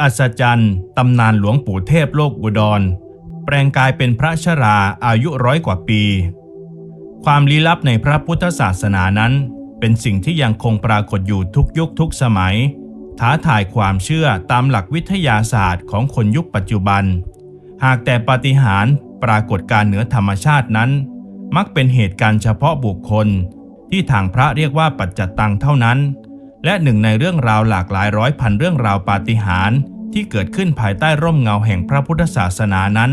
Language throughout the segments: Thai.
อัศจรรย์ตำนานหลวงปู่เทพโลกอุดร แปลงกายเป็นพระชราอายุร้อยกว่าปี ความลี้ลับในพระพุทธศาสนานั้น เป็นสิ่งที่ยังคงปรากฏอยู่ทุกยุคทุกสมัย ท้าทายความเชื่อตามหลักวิทยาศาสตร์ของคนยุคปัจจุบัน หากแต่ปาฏิหาริย์ปรากฏการเหนือธรรมชาตินั้น มักเป็นเหตุการณ์เฉพาะบุคคล ที่ทางพระเรียกว่าปัจจตังเท่านั้น และหนึ่งในเรื่องราวหลากหลายร้อยพันเรื่องราวปาฏิหาริย์ที่เกิดขึ้นภายใต้ร่มเงาแห่งพระพุทธศาสนานั้น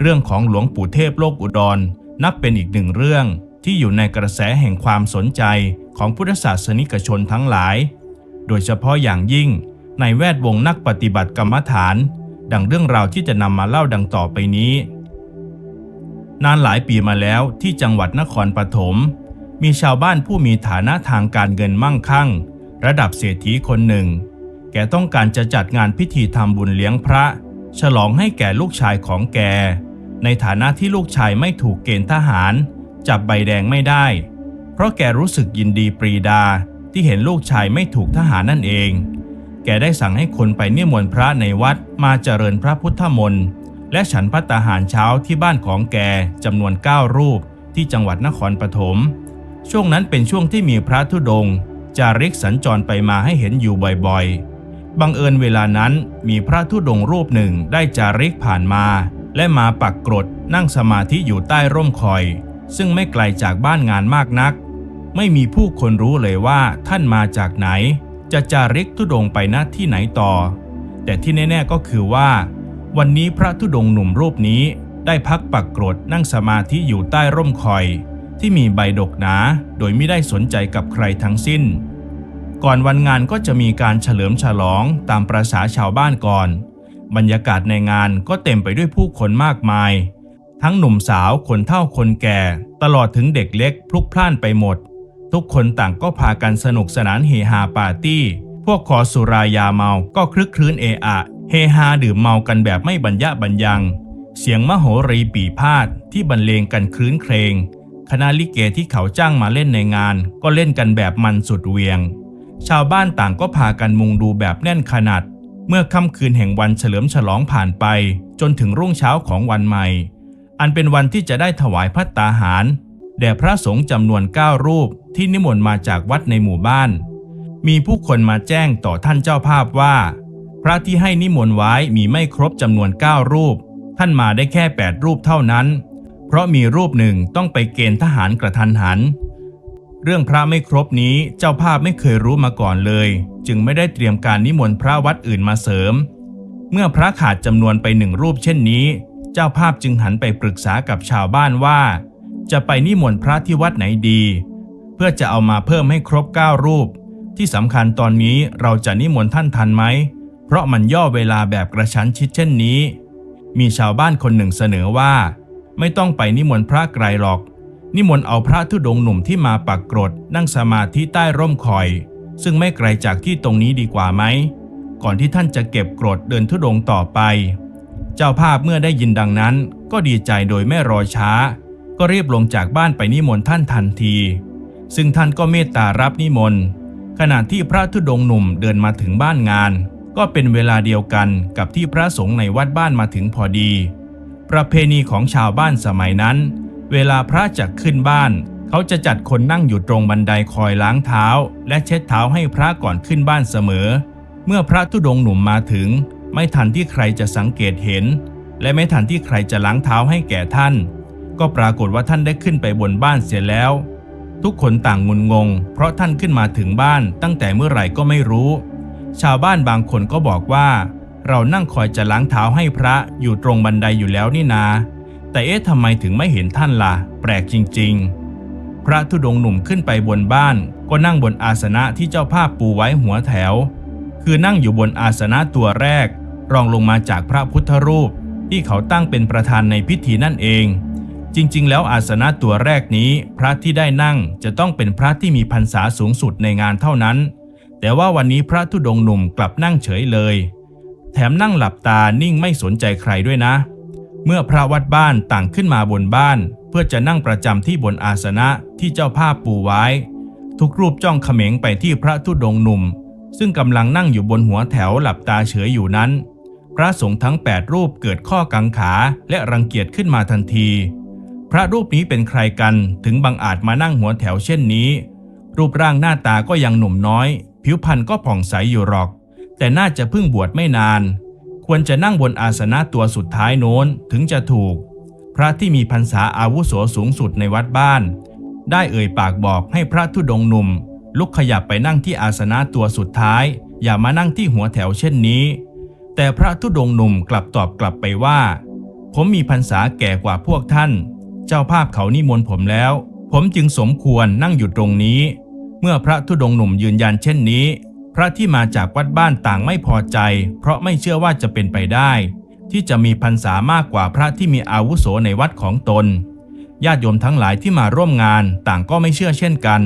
เรื่องของหลวงปู่เทพโลกอุดร นับเป็นอีกหนึ่งเรื่องที่อยู่ในกระแสแห่งความสนใจของพุทธศาสนิกชนทั้งหลาย โดยเฉพาะอย่างยิ่งในแวดวงนักปฏิบัติกรรมฐาน ดังเรื่องราวที่จะนำมาเล่าดังต่อไปนี้ นานหลายปีมาแล้วที่จังหวัดนครปฐมมีชาวบ้านผู้มีฐานะทางการเงินมั่งคั่ง ระดับเศรษฐีคนหนึ่ง แกต้องการจะจัดงานพิธีทำบุญเลี้ยงพระ ฉลองให้แก่ลูกชายของแก ในฐานะที่ลูกชายไม่ถูกเกณฑ์ทหาร จับใบแดงไม่ได้ เพราะแกรู้สึกยินดีปรีดาที่เห็นลูกชายไม่ถูกทหารนั่นเอง แกได้สั่งให้คนไปนิมนต์พระในวัดมาเจริญพระพุทธมนต์และฉันพัตตาหารเช้าที่บ้านของแกจำนวน 9 รูปที่จังหวัดนครปฐม ช่วงนั้นเป็นช่วงที่มีพระธุดงค์ จาริกสัญจรไปมาให้เห็นอยู่บ่อยๆ บังเอิญเวลานั้นมีพระธุดงค์รูปหนึ่งได้จาริกผ่านมา และมาปักกรดนั่งสมาธิอยู่ใต้ร่มคอย ซึ่งไม่ไกลจากบ้านงานมากนัก ไม่มีผู้คนรู้เลยว่าท่านมาจากไหน จะจาริกธุดงค์ไปณที่ไหนต่อ แต่ที่แน่ๆก็คือว่า วันนี้พระธุดงค์หนุ่มรูปนี้ได้พักปักกรดนั่งสมาธิอยู่ใต้ร่มคอย ที่มีใบดกหนาโดยไม่ได้สนใจกับใครทั้งสิ้น ก่อนวันงานก็จะมีการเฉลิมฉลองตามประษาชาวบ้านก่อน บรรยากาศในงานก็เต็มไปด้วยผู้คนมากมาย ทั้งหนุ่มสาวคนเฒ่าคนแก่ ตลอดถึงเด็กเล็กพลุกพล่านไปหมด ทุกคนต่างก็พากันสนุกสนานเฮฮาปาร์ตี้ พวกคอสุรายาเมาก็คลึกคลื้นเอะอะเฮฮาดื่มเมากันแบบไม่บรรยะบรรยัง เสียงมโหรีปีพาดที่บรรเลงกันคลื้นเครงคณะลิเกที่เขาจ้างมาเล่นในงาน ก็เล่นกันแบบมันสุดเวียง ชาวบ้านต่างก็พากันมุงดูแบบแน่นขนาด เมื่อค่ำคืนแห่งวันเฉลิมฉลองผ่านไป จนถึงรุ่งเช้าของวันใหม่ อันเป็นวันที่จะได้ถวายพัตตาหาร แด่พระสงฆ์จำนวน 9 รูปที่นิมนต์มาจากวัดในหมู่บ้าน มีผู้คนมาแจ้งต่อท่านเจ้าภาพว่า พระที่ให้นิมนต์ไว้มีไม่ครบจำนวน 9 รูป ท่านมาได้แค่ 8 รูปเท่านั้น เพราะมีรูปหนึ่งต้องไปเกณฑ์ทหารกระทันหัน เรื่องพระไม่ครบนี้เจ้าภาพไม่เคยรู้มาก่อนเลย จึงไม่ได้เตรียมการนิมนต์พระวัดอื่นมาเสริม เมื่อพระขาดจำนวนไปหนึ่งรูปเช่นนี้ เจ้าภาพจึงหันไปปรึกษากับชาวบ้านว่า จะไปนิมนต์พระที่วัดไหนดี เพื่อจะเอามาเพิ่มให้ครบ 9 รูป ที่สำคัญตอนนี้เราจะนิมนต์ท่านทันไหม เพราะมันย่อเวลาแบบกระชั้นชิดเช่นนี้ มีชาวบ้านคนหนึ่งเสนอว่า ไม่ต้องไปนิมนต์พระไกลหรอก นิมนต์เอาพระธุดงหนุ่มที่มาปักกรดนั่งสมาธิใต้ร่มคอย ซึ่งไม่ไกลจากที่ตรงนี้ดีกว่าไหม ก่อนที่ท่านจะเก็บกรดเดินธุดงต่อไป เจ้าภาพเมื่อได้ยินดังนั้น ก็ดีใจโดยไม่รอช้า ก็รีบลงจากบ้านไปนิมนต์ท่านทันที ซึ่งท่านก็เมตตารับนิมนต์ขณะที่พระธุดงหนุ่มเดินมาถึงบ้านงาน ก็เป็นเวลาเดียวกันกับที่พระสงฆ์ในวัดบ้านมาถึงพอดี ประเพณีของชาวบ้านสมัยนั้น เวลาพระจะขึ้นบ้าน เขาจะจัดคนนั่งอยู่ตรงบันไดคอยล้างเท้า และเช็ดเท้าให้พระก่อนขึ้นบ้านเสมอ เมื่อพระธุดงหนุ่มมาถึง ไม่ทันที่ใครจะสังเกตเห็น และไม่ทันที่ใครจะล้างเท้าให้แก่ท่าน ก็ปรากฏว่าท่านได้ขึ้นไปบนบ้านเสียแล้ว ทุกคนต่างงุนงง เพราะท่านขึ้นมาถึงบ้านตั้งแต่เมื่อไหร่ก็ไม่รู้ ชาวบ้านบางคนก็บอกว่า เรานั่งคอยจะล้างเท้าให้พระอยู่ตรงบันไดอยู่แล้วนี่นา แต่เอ๊ะทำไมถึงไม่เห็นท่านละ่ะ แปลกจริง ๆ พระธุดงหนุ่มขึ้นไปบนบ้าน ก็นั่งบนอาสนะที่เจ้าภาพปูไว้หัวแถว คือนั่งอยู่บนอาสนะตัวแรก รองลงมาจากพระพุทธรูป ที่เขาตั้งเป็นประธานในพิธีนั่นเอง จริงๆ แล้วอาสนะตัวแรกนี้ พระที่ได้นั่งจะต้องเป็นพระที่มีพรรษาสูงสุดในงานเท่านั้น แต่ว่าวันนี้พระธุดงหนุ่มกลับนั่งเฉยเลย แถมนั่งหลับตานิ่งไม่สนใจใครด้วยนะเมื่อพระวัดบ้านต่างขึ้นมาบนบ้าน เพื่อจะนั่งประจำที่บนอาสนะที่เจ้าภาพปูไว้ ทุกรูปจ้องเขม็งไปที่พระธุดงค์หนุ่ม ซึ่งกำลังนั่งอยู่บนหัวแถวหลับตาเฉยอยู่นั้น พระสงฆ์ทั้ง 8 รูปเกิดข้อกังขาและรังเกียจขึ้นมาทันที พระรูปนี้เป็นใครกันถึงบังอาจมานั่งหัวแถวเช่นนี้ รูปร่างหน้าตาก็ยังหนุ่มน้อย ผิวพรรณก็ผ่องใสอยู่หรอก แต่น่าจะเพิ่งบวชไม่นาน ควรจะนั่งบนอาสนะตัวสุดท้ายโน้นถึงจะถูก พระที่มีพรรษาอาวุโสสูงสุดในวัดบ้าน ได้เอ่ยปากบอกให้พระธุดงหนุ่ม ลุกขยับไปนั่งที่อาสนะตัวสุดท้าย อย่ามานั่งที่หัวแถวเช่นนี้ แต่พระธุดงหนุ่มกลับตอบกลับไปว่า ผมมีพรรษาแก่กว่าพวกท่าน เจ้าภาพเขานิมนต์ผมแล้ว ผมจึงสมควรนั่งอยู่ตรงนี้ เมื่อพระธุดงหนุ่มยืนยันเช่นนี้ ระที่มาจากวัดบ้านต่างไม่พอใจ เพราะไม่เชื่อว่าจะเป็นไปได้ ที่จะมีพรรษามากกว่าพระที่มีอาวุโสในวัดของตน ญาติโยมทั้งหลายที่มาร่วมงานต่างก็ไม่เชื่อเช่นกัน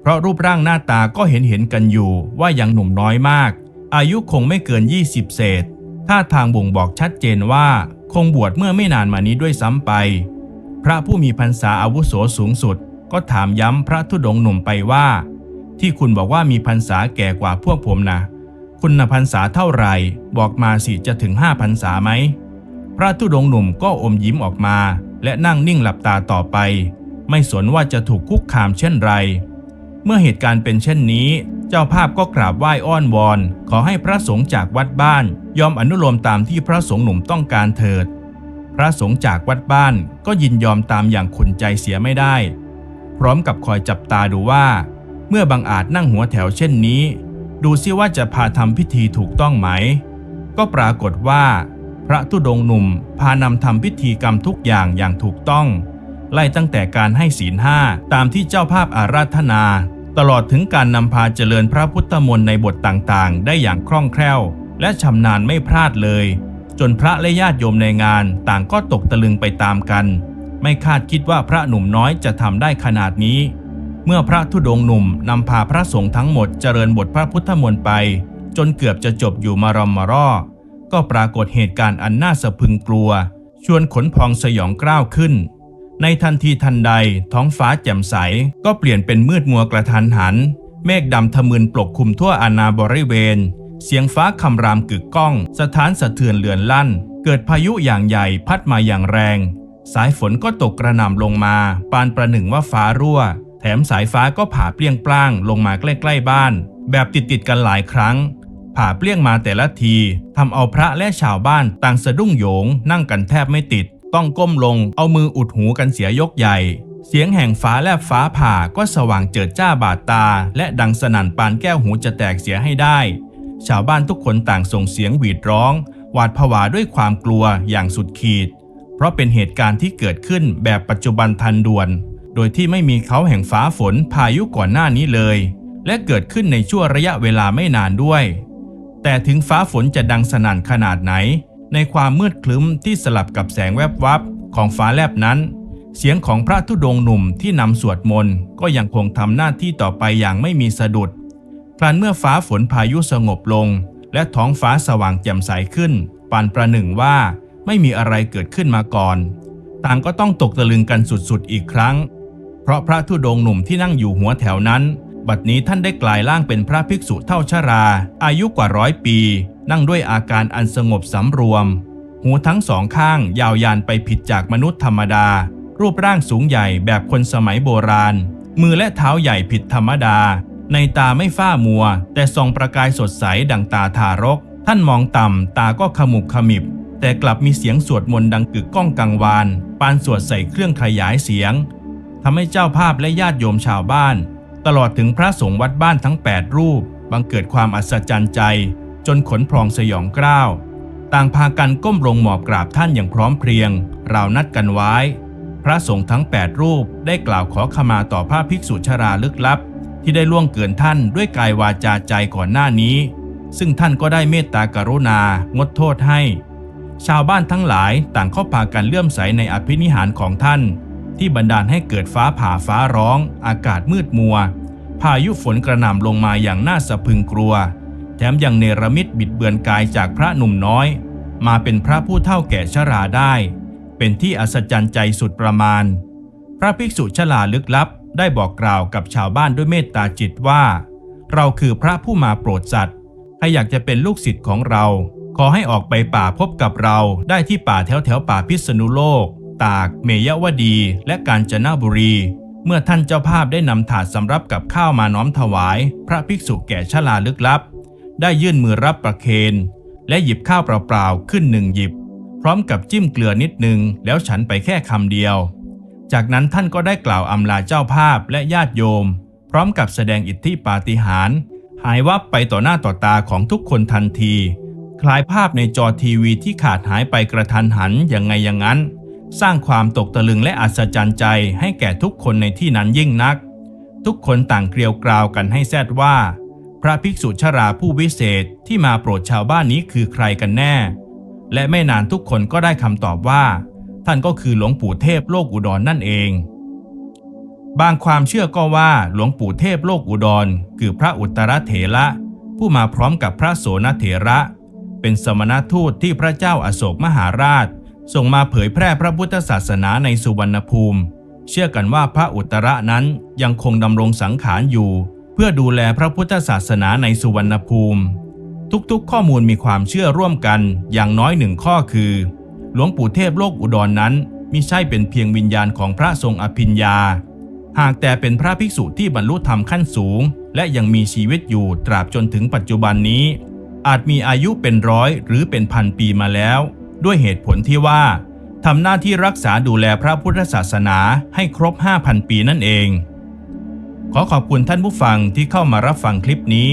เพราะรูปร่างหน้าตาก็เห็นเห็นกันอยู่ว่ายังหนุ่มน้อยมาก อายุคงไม่เกิน 20 เศษท่าทางบ่งบอกชัดเจนว่า คงบวชเมื่อไม่นานมานี้ด้วยซ้ำไป พระผู้มีพรรษาอาวุโสสูงสุด ก็ถามย้ำพระธุดงหนุ่มไปว่า ที่คุณบอกว่ามีพรรษาแก่กว่าพวกผมนะคุณนพรรษาเท่าไหร่บอกมาสิจะถึงห้าพรรษาไหมพระธุดงหนุ่มก็อมยิ้มออกมา และนั่งนิ่งหลับตาต่อไป ไม่สนว่าจะถูกคุกคามเช่นไร เมื่อเหตุการณ์เป็นเช่นนี้ เจ้าภาพก็กราบไหว้อ้อนวอน ขอให้พระสงฆ์จากวัดบ้าน ยอมอนุโลมตามที่พระสงฆ์หนุ่มต้องการเถิด พระสงฆ์จากวัดบ้านก็ยินยอมตามอย่างขุนใจเสียไม่ได้ พร้อมกับคอยจับตาดูว่า เมื่อบังอาจนั่งหัวแถวเช่นนี้ ดูซิว่าจะพาทำพิธีถูกต้องไหม ก็ปรากฏว่า พระธุดงหนุ่มพานำทำพิธีกรรมทุกอย่างอย่างถูกต้อง ไล่ตั้งแต่การให้ศีลห้าตามที่เจ้าภาพอาราธนา ตลอดถึงการนำพาเจริญพระพุทธมนต์ในบทต่างๆ ได้อย่างคล่องแคล่ว และชำนาญไม่พลาดเลย จนพระและญาติโยมในงานต่างก็ตกตะลึงไปตามกัน ไม่คาดคิดว่าพระหนุ่มน้อยจะทำได้ขนาดนี้ เมื่อพระธุดงค์หนุ่มนำพาพระสงฆ์ทั้งหมดเจริญบทพระพุทธมนต์ไป จนเกือบจะจบอยู่มารอมมารอก็ปรากฏเหตุการณ์อันน่าสะพึงกลัว ชวนขนพองสยองกล้าวขึ้น ในทันทีทันใดท้องฟ้าแจ่มใสก็เปลี่ยนเป็นมืดมัวกระทันหัน เมฆดำทะมึนปกคลุมทั่วอาณาบริเวณ เสียงฟ้าคำรามกึกก้อง สถานสะเทือนเลือนลั่น เกิดพายุอย่างใหญ่พัดมาอย่างแรง สายฝนก็ตกกระหน่ำลงมา ปานประหนึ่งว่าฟ้ารั่ว แถมสายฟ้าก็ผ่าเปรี้ยงปล้างลงมาใกล้ๆบ้าน แบบติดๆกันหลายครั้ง ผ่าเปรี้ยงมาแต่ละทีทำเอาพระและชาวบ้านต่างสะดุ้งโยง นั่งกันแทบไม่ติด ต้องก้มลงเอามืออุดหูกันเสียยกใหญ่ เสียงแห่งฟ้าแลบฟ้าผ่าก็สว่างเจิดจ้าบาดตา และดังสนั่นปานแก้วหูจะแตกเสียให้ได้ ชาวบ้านทุกคนต่างส่งเสียงหวีดร้อง หวาดผวาด้วยความกลัวอย่างสุดขีด เพราะเป็นเหตุการณ์ที่เกิดขึ้นแบบปัจจุบันทันด่วน โดยที่ไม่มีเขาแห่งฟ้าฝนพายุก่อนหน้านี้เลย และเกิดขึ้นในช่วงระยะเวลาไม่นานด้วย แต่ถึงฟ้าฝนจะดังสนั่นขนาดไหน ในความมืดคลึ้มที่สลับกับแสงแวบวับของฟ้าแลบนั้น เสียงของพระธุดงหนุ่มที่นำสวดมนต์ก็ยังคงทำหน้าที่ต่อไปอย่างไม่มีสะดุดพลันเมื่อฟ้าฝนพายุสงบลง และท้องฟ้าสว่างแจ่มใสขึ้นปานประหนึ่งว่าไม่มีอะไรเกิดขึ้นมาก่อน ต่างก็ต้องตกตะลึงกันสุดๆอีกครั้ง เพราะพระธุดงค์หนุ่มที่นั่งอยู่หัวแถวนั้น บัดนี้ท่านได้กลายร่างเป็นพระภิกษุเท่าชรา อายุกว่าร้อยปี นั่งด้วยอาการอันสงบสำรวม หูทั้งสองข้างยาวยานไปผิดจากมนุษย์ธรรมดา รูปร่างสูงใหญ่แบบคนสมัยโบราณ มือและเท้าใหญ่ผิดธรรมดา ในตาไม่ฝ้ามัว แต่ส่องประกายสดใสดังตาทารก ท่านมองต่ำตาก็ขมุบขมิบแต่กลับมีเสียงสวดมนต์ดังกึกก้องกังวาน ปานสวดใส่เครื่องขยายเสียง ทำให้เจ้าภาพและญาติโยมชาวบ้าน ตลอดถึงพระสงฆ์วัดบ้านทั้ง 8 รูป บังเกิดความอัศจรรย์ใจ จนขนพรองสยองกล้าว ต่างพากันก้มลงหมอบกราบท่านอย่างพร้อมเพรียง ราวนัดกันไว้ พระสงฆ์ทั้ง 8 รูปได้กล่าวขอขมาต่อพระภิกษุชราลึกลับ ที่ได้ล่วงเกินท่านด้วยกายวาจาใจก่อนหน้านี้ ซึ่งท่านก็ได้เมตตากรุณางดโทษให้ ชาวบ้านทั้งหลายต่างเข้าพากันเลื่อมใสในอภินิหารของท่าน ที่บันดาลให้เกิดฟ้าผ่าฟ้าร้อง อากาศมืดมัว พายุฝนกระหน่ำลงมาอย่างน่าสะพึงกลัว แถมยังเนรมิตบิดเบือนกายจากพระหนุ่มน้อย มาเป็นพระผู้เฒ่าแก่ชราได้ เป็นที่อัศจรรย์ใจสุดประมาณ พระภิกษุชราลึกลับ ได้บอกกล่าวกับชาวบ้านด้วยเมตตาจิตว่า เราคือพระผู้มาโปรดสัตว์ถ้าอยากจะเป็นลูกศิษย์ของเรา ขอให้ออกไปป่าพบกับเราได้ที่ป่าแถวแถวป่าพิษณุโลก ตาก เมยวดี และกาญจนบุรี เมื่อท่านเจ้าภาพได้นำถาดสำรับกับข้าวมาน้อมถวาย พระภิกษุแก่ชลาลึกลับ ได้ยื่นมือรับประเคน และหยิบข้าวเปล่าๆขึ้นหนึ่งหยิบ พร้อมกับจิ้มเกลือนิดนึง แล้วฉันไปแค่คำเดียว จากนั้นท่านก็ได้กล่าวอำลาเจ้าภาพและญาติโยม พร้อมกับแสดงอิทธิปาฏิหาริย์หายวับไปต่อหน้าต่อตาของทุกคนทันที คล้ายภาพในจอทีวีที่ขาดหายไปกระทันหันอย่างไงอย่างนั้น สร้างความตกตะลึงและอัศจรรย์ใจให้แก่ทุกคนในที่นั้นยิ่งนัก ทุกคนต่างเกลียวกราวกันให้แซดว่า พระภิกษุชราผู้วิเศษที่มาโปรดชาวบ้านนี้คือใครกันแน่ และไม่นานทุกคนก็ได้คำตอบว่า ท่านก็คือหลวงปู่เทพโลกอุดรนนั่นเอง บางความเชื่อก็ว่าหลวงปู่เทพโลกอุดร คือพระอุตรเถระผู้มาพร้อมกับพระโสนเถระ เป็นสมณทูตที่พระเจ้าอาโศกมหาราช ส่งมาเผยแพร่พระพุทธศาสนาในสุวรรณภูมิ เชื่อกันว่าพระอุตระนั้นยังคงดำรงสังขารอยู่ เพื่อดูแลพระพุทธศาสนาในสุวรรณภูมิ ทุกๆ ข้อมูลมีความเชื่อร่วมกันอย่างน้อยหนึ่งข้อคือ หลวงปู่เทพโลกอุดรนนั้นมิใช่เป็นเพียงวิญญาณของพระทรงอภิญญา หากแต่เป็นพระภิกษุที่บรรลุธรรมขั้นสูง และยังมีชีวิตอยู่ตราบจนถึงปัจจุบันนี้ อาจมีอายุเป็นร้อยหรือเป็นพันปีมาแล้ว ด้วยเหตุผลที่ว่าทำหน้าที่รักษาดูแลพระพุทธศาสนาให้ครบ 5,000 ปีนั่นเอง ขอขอบคุณท่านผู้ฟังที่เข้ามารับฟังคลิปนี้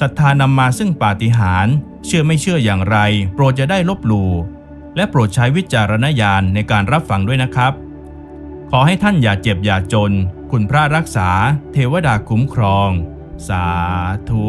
ศรัทธานำมาซึ่งปาฏิหาริย์เชื่อไม่เชื่ออย่างไร โปรดจะได้ลบหลู่และโปรดใช้วิจารณญาณในการรับฟังด้วยนะครับ ขอให้ท่านอย่าเจ็บอย่าจน คุณพระรักษา เทวดาคุ้มครอง สาธุ